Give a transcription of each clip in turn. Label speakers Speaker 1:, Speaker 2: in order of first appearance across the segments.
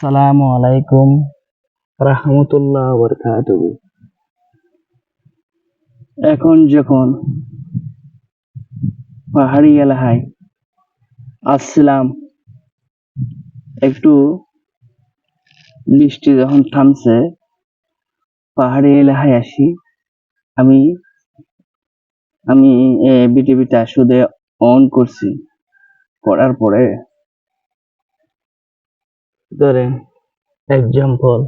Speaker 1: আসসালামু আলাইকুম। রাহমাতুল্লাহ বরকাতুহু। এখন যখন পাহাড়ি এলাকায় আসছিলাম একটু বৃষ্টি যখন থামছে পাহাড়ি এলাকায় আসি আমি আমি এ বিটিভিটা শুধু অন করছি করার পরে ধরেন এক্সাম্পল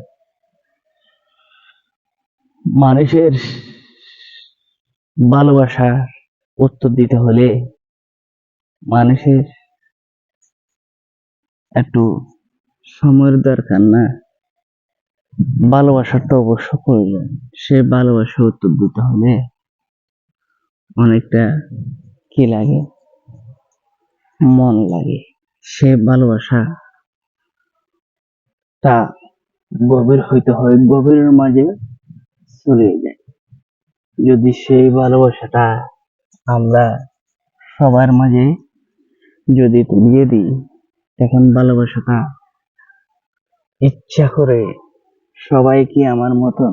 Speaker 1: মানুষের ভালোবাসা উত্তর দিতে হলে মানুষের একটু সময়ের দরকার না। ভালোবাসার তো অবশ্য প্রয়োজন। সে ভালোবাসা উত্তর দিতে হলে অনেকটা কি লাগে? মন লাগে। সে ভালোবাসা তা গভীর হইতে হয়, গভীরের মাঝে চলে যায়। যদি সেই ভালোবাসাটা আমরা সবার মাঝে যদি তুলিয়ে দিই, তখন ভালোবাসাটা ইচ্ছা করে সবাই কি আমার মতন,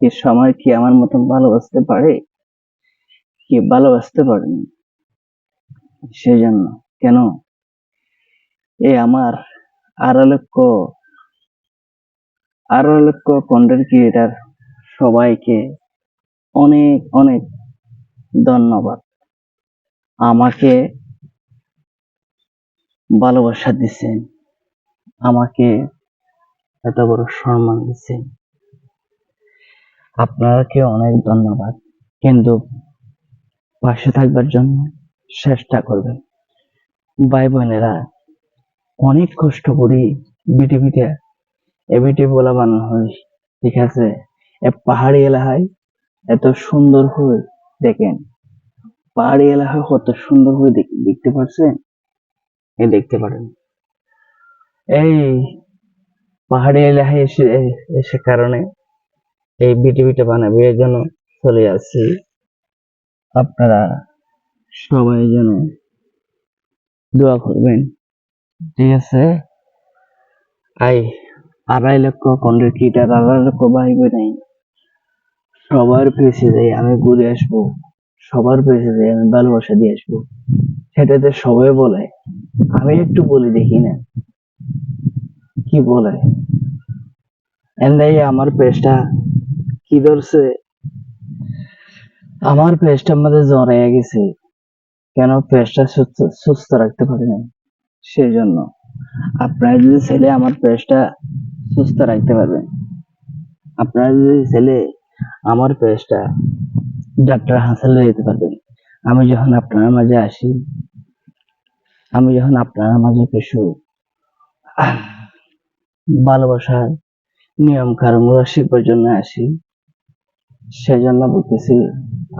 Speaker 1: কি সময় কি আমার মতন ভালোবাসতে পারে? কি ভালোবাসতে পারেনি সেই জন্য কেন? এ আমার আড়াই আড়াই লক্ষ কন্টেন্ট ক্রিয়েটার সবাইকে অনেক অনেক ধন্যবাদ। আমাকে ভালোবাসা দিচ্ছেন আমাকে এত বড় সম্মান দিচ্ছেন আপনাকে অনেক ধন্যবাদ। কিন্তু পাশে থাকবার জন্য চেষ্টা করবেন। ভাই বোনেরা অনেক কষ্ট করি বিটিভিতে এবিটি বলা বানানো হয়। ঠিক আছে? এ পাহাড়ি এলাকায় এত সুন্দর হয়ে দেখেন। পাহাড়ি এলাকায় কত সুন্দর হয়ে দেখ- দেখতে পাচ্ছেন এ দেখতে পারেন। এই পাহাড়ি এলাকায় এসে এসে কারণে এই বিটিভিটা বানাবে এর জন্য চলে আসছি। আপনারা সবাই যেন দোয়া করবেন। ঠিক আছে? আই আড়াই লক্ষ কন্টেন্ট ক্রিয়েটার আড়াই লক্ষ ভাই নাই। সবার পেয়েছে যাই আমি ঘুরে আসব, সবার পেয়েছে যাই আমি ভালোবাসা দিয়ে আসব। সেটাতে সবাই বলে, আমি একটু বলি দেখি না। কি বলে? এন্দাই আমার পেজটা কি ধরছে? আমার পেজটার মধ্যে জড়াইয়া গেছে। কেন সুস্থ সুস্থ রাখতে পারি না সেই জন্য আপনারা যদি ছেলে আমার পেজটা সুস্থ রাখতে পারবেন। আপনারা যদি ছেলে আমার পেজটা ডাক্তার হাসালে যেতে পারবেন। আমি যখন আপনার মাঝে আসি, আমি যখন আপনার মাঝে কিছু ভালোবাসার নিয়ম কারণ শিল্পের জন্য আসি, সেজন্য বলতেছি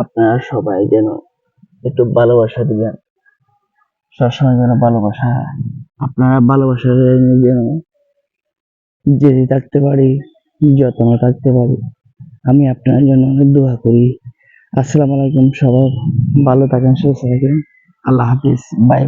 Speaker 1: আপনারা সবাই যেন একটু ভালোবাসা দিবেন। সবসময় যেন ভালোবাসা, আপনারা ভালোবাসা যেন যদি থাকতে পারি যত্ন থাকতে পারি। আমি আপনার জন্য অনেক দোয়া করি। আসসালামু আলাইকুম সবাই। ভালো থাকেন, সুস্থ থাকেন। আল্লাহ হাফিজ। বাই।